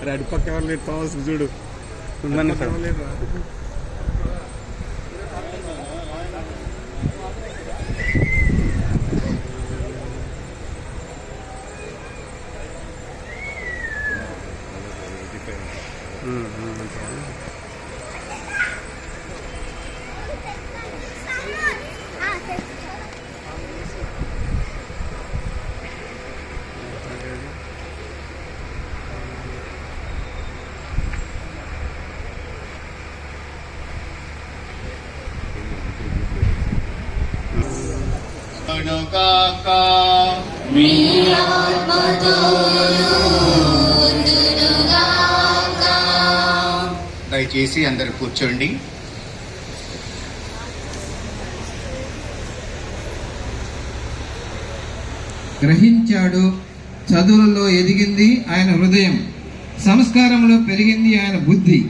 అరే అటు పక్క ఎవరు లేరు? థామస్ చూడు. అటు పక్క కాక మీ ఆత్మతో దయచేసి అందరు కూర్చోండి. గ్రహించాడు చదువులలో ఎదిగింది ఆయన హృదయం సంస్కారంలో పెరిగింది ఆయన బుద్ధి.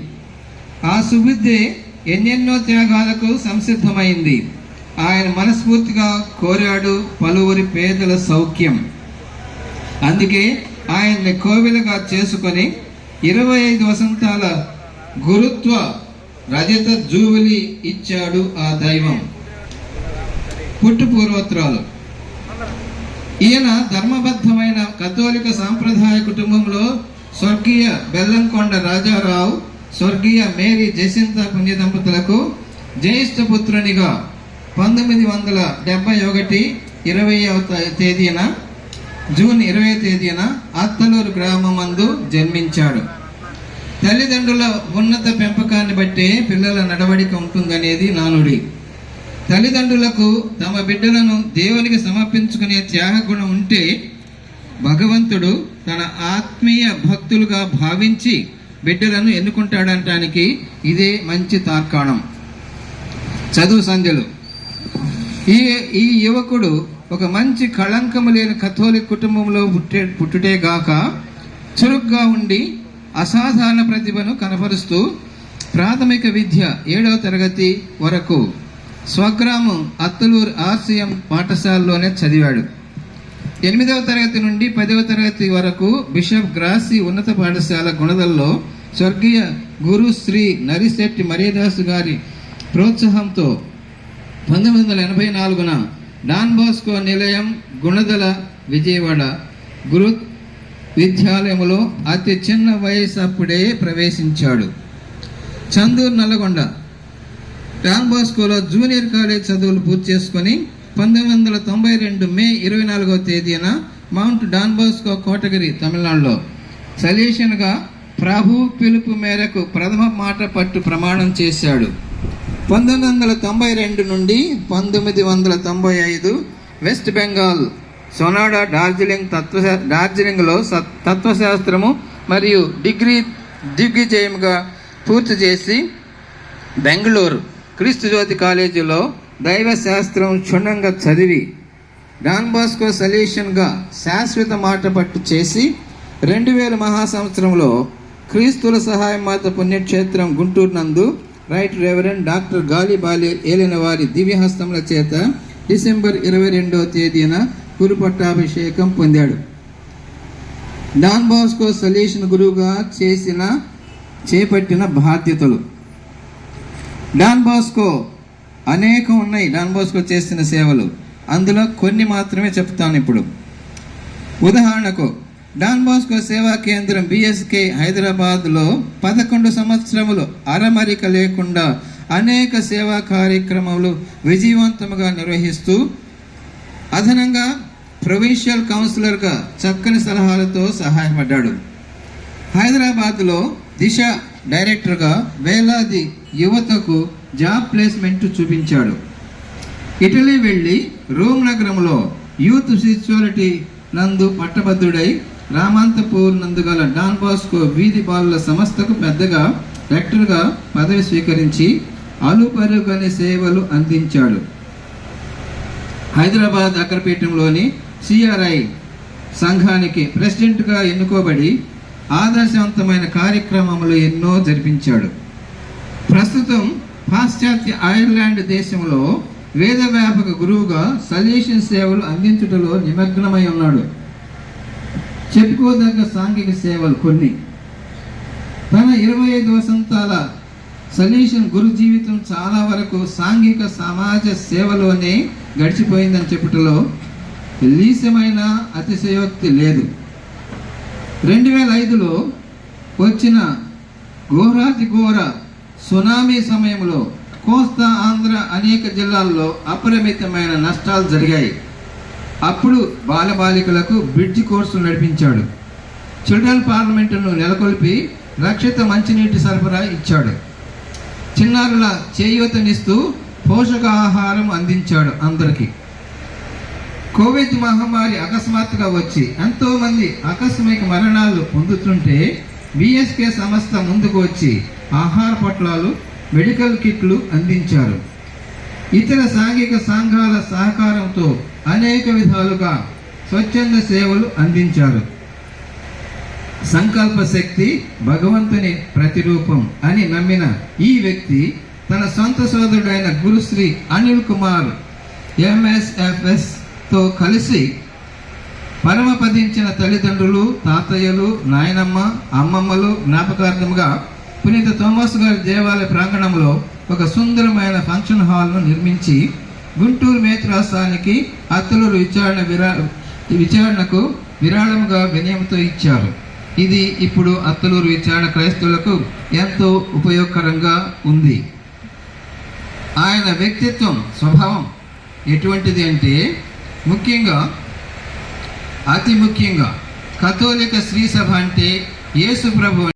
ఆ సుబుద్ధి ఎన్నెన్నో త్యాగాలకు సంసిద్ధమైంది. ఆయన మనస్ఫూర్తిగా కోరాడు పలువురి పేదల సౌఖ్యం. అందుకే ఆయన్ని కోవిలుగా చేసుకొని ఇరవై ఐదు వసంతాల గురుత్వ రజత జూబిలి ఇచ్చాడు ఆ దైవం. పుట్టు పూర్వోత్తరాలు ఈయన ధర్మబద్ధమైన కథోలిక సాంప్రదాయ కుటుంబంలో స్వర్గీయ బెల్లంకొండ రాజారావు స్వర్గీయ మేరీ జసింత పుణ్యదంపతులకు జ్యేష్ఠ పుత్రునిగా పంతొమ్మిది వందల డెబ్బై ఒకటి ఇరవైవ తేదీన జూన్ ఇరవై తేదీన అత్తలూరు గ్రామమందు జన్మించాడు. తల్లిదండ్రుల ఉన్నత పెంపకాన్ని బట్టి పిల్లల నడవడిక ఉంటుందనేది నానుడి. తల్లిదండ్రులకు తమ బిడ్డలను దేవునికి సమర్పించుకునే త్యాగగుణం ఉంటే భగవంతుడు తన ఆత్మీయ భక్తులుగా భావించి బిడ్డలను ఎన్నుకుంటాడటానికి ఇదే మంచి తార్కాణం. చదువు సంధ్యలు. ఈ ఈ యువకుడు ఒక మంచి కళంకము లేని కథోలిక్ కుటుంబంలో పుట్టే పుట్టుటే గాక చురుగ్గా ఉండి అసాధారణ ప్రతిభను కనపరుస్తూ ప్రాథమిక విద్య ఏడవ తరగతి వరకు స్వగ్రామం అత్తలూరు ఆర్సిఎం పాఠశాలలోనే చదివాడు. ఎనిమిదవ తరగతి నుండి పదవ తరగతి వరకు బిషప్ గ్రాసి ఉన్నత పాఠశాల గుణదల్లో స్వర్గీయ గురు శ్రీ నరిశెట్టి మరీదాసు గారి ప్రోత్సాహంతో పంతొమ్మిది వందల ఎనభై నాలుగున డాన్ బాస్కో నిలయం గుణదల విజయవాడ గురు విద్యాలయంలో అతి చిన్న వయసు అప్పుడే ప్రవేశించాడు. చందూరు నల్లగొండ డాన్ బాస్కోలో జూనియర్ కాలేజ్ చదువులు పూర్తి చేసుకొని పంతొమ్మిది వందల తొంభై రెండు మే ఇరవై నాలుగవ తేదీన మౌంట్ డాన్ బాస్కో కోటగిరి తమిళనాడులో. సలేషన్గా ప్రభు పిలుపు మేరకు ప్రథమ మాట పట్టు ప్రమాణం చేశాడు. పంతొమ్మిది వందల తొంభై రెండు నుండి పంతొమ్మిది వందల తొంభై ఐదు వెస్ట్ బెంగాల్ సొనాడా డార్జిలింగ్ తత్వ డార్జిలింగ్లో సత్ తత్వశాస్త్రము మరియు డిగ్రీ దిగ్విజయంగా పూర్తి చేసి బెంగళూరు క్రీస్తు జ్యోతి కాలేజీలో దైవశాస్త్రం క్షుణ్ణంగా చదివి డాన్ బాస్కో సొల్యూషన్గా శాశ్వత మాట పట్టు చేసి రెండు వేల మహాసంవత్సరంలో క్రీస్తుల సహాయం మాత పుణ్యక్షేత్రం గుంటూరు నందు రైట్ రెవరెండ్ డాక్టర్ గాలిబాలి ఏలిన వారి దివ్యహస్తముల చేత డిసెంబర్ ఇరవై రెండవ తేదీన గురుపట్టాభిషేకం పొందాడు. డాన్ బాస్కో సొల్యూషన్ గురువుగా చేసిన చేపట్టిన బాధ్యతలు. డాన్ బాస్కో అనేకం ఉన్నాయి డాన్ బాస్కో చేసిన సేవలు. అందులో కొన్ని మాత్రమే చెప్తాను ఇప్పుడు. ఉదాహరణకు డాన్ బాస్కో సేవా కేంద్రం బిఎస్కే హైదరాబాద్లో పదకొండు సంవత్సరములు అరమరిక లేకుండా అనేక సేవా కార్యక్రమాలు విజయవంతముగా నిర్వహిస్తూ అదనంగా ప్రొవిన్షియల్ కౌన్సిలర్గా చక్కని సలహాలతో సహాయపడ్డాడు. హైదరాబాద్లో దిశ డైరెక్టర్గా వేలాది యువతకు జాబ్ ప్లేస్మెంట్ చూపించాడు. ఇటలీ వెళ్ళి రోమ్ నగరంలో యూత్ స్పిరిచువాలిటీ నందు పట్టభద్రుడై రామాంతపూర్ నందుగల డాన్ బాస్కో వీధి బాలుల సంస్థకు పెద్దగా రెక్టర్గా పదవి స్వీకరించి అలుపరుగని సేవలు అందించాడు. హైదరాబాద్ అక్రపీఠంలోని సిఆర్ఐ సంఘానికి ప్రెసిడెంట్గా ఎన్నుకోబడి ఆదర్శవంతమైన కార్యక్రమములు ఎన్నో జరిపించాడు. ప్రస్తుతం పాశ్చాత్య ఐర్లాండ్ దేశంలో వేద వ్యాపక గురువుగా సజెషన్ సేవలు అందించుటలో నిమగ్నమై ఉన్నాడు. చెప్పుకోదగ్గ సాంఘిక సేవలు కొన్ని. తన ఇరవై ఐదు వసంతాల సలీషన్ గురు జీవితం చాలా వరకు సాంఘిక సమాజ సేవలోనే గడిచిపోయిందని చెప్పుటలో లీసమైన అతిశయోక్తి లేదు. రెండు వేల ఐదులో వచ్చిన ఘోరాతి ఘోర సునామీ సమయంలో కోస్తా ఆంధ్ర అనేక జిల్లాల్లో అపరిమితమైన నష్టాలు జరిగాయి. అప్పుడు బాలబాలికలకు బ్రిడ్జ్ కోర్సులు నడిపించాడు. చిల్డ్రన్ పార్లమెంటును నెలకొల్పి రక్షిత మంచినీటి సరఫరా ఇచ్చాడు. చిన్నారుల చేయూతనిస్తూ పోషకాహారం అందించాడు అందరికీ. కోవిడ్ మహమ్మారి అకస్మాత్తుగా వచ్చి ఎంతోమంది ఆకస్మిక మరణాలు పొందుతుంటే బిఎస్కే సంస్థ ముందుకు వచ్చి ఆహార పొట్లాలు మెడికల్ కిట్లు అందించారు. ఇతర సాంఘిక సంఘాల సహకారంతో అనేక విధాలుగా స్వచ్ఛంద సేవలు అందించారు. సంకల్ప శక్తి భగవంతుని ప్రతిరూపం అని నమ్మిన ఈ వ్యక్తి తన సొంత సోదరుడైన గురుశ్రీ అనిల్ కుమార్ ఎంఎస్ఎఫ్ఎస్తో కలిసి పరమపదించిన తల్లిదండ్రులు తాతయ్యలు నాయనమ్మ అమ్మమ్మలు జ్ఞాపకార్థముగా పునీత థోమస్ గారి దేవాలయ ప్రాంగణంలో ఒక సుందరమైన ఫంక్షన్ హాల్ను నిర్మించి గుంటూరు మేత్రాస్థానికి అత్తలూరు విచారణ విరా విచారణకు విరాళముగా వినయంతో ఇచ్చారు. ఇది ఇప్పుడు అత్తలూరు విచారణ క్రైస్తవులకు ఎంతో ఉపయోగకరంగా ఉంది. ఆయన వ్యక్తిత్వం స్వభావం ఎటువంటిది అంటే ముఖ్యంగా అతి ముఖ్యంగా కథోలిక శ్రీ సభ అంటే యేసు ప్రభు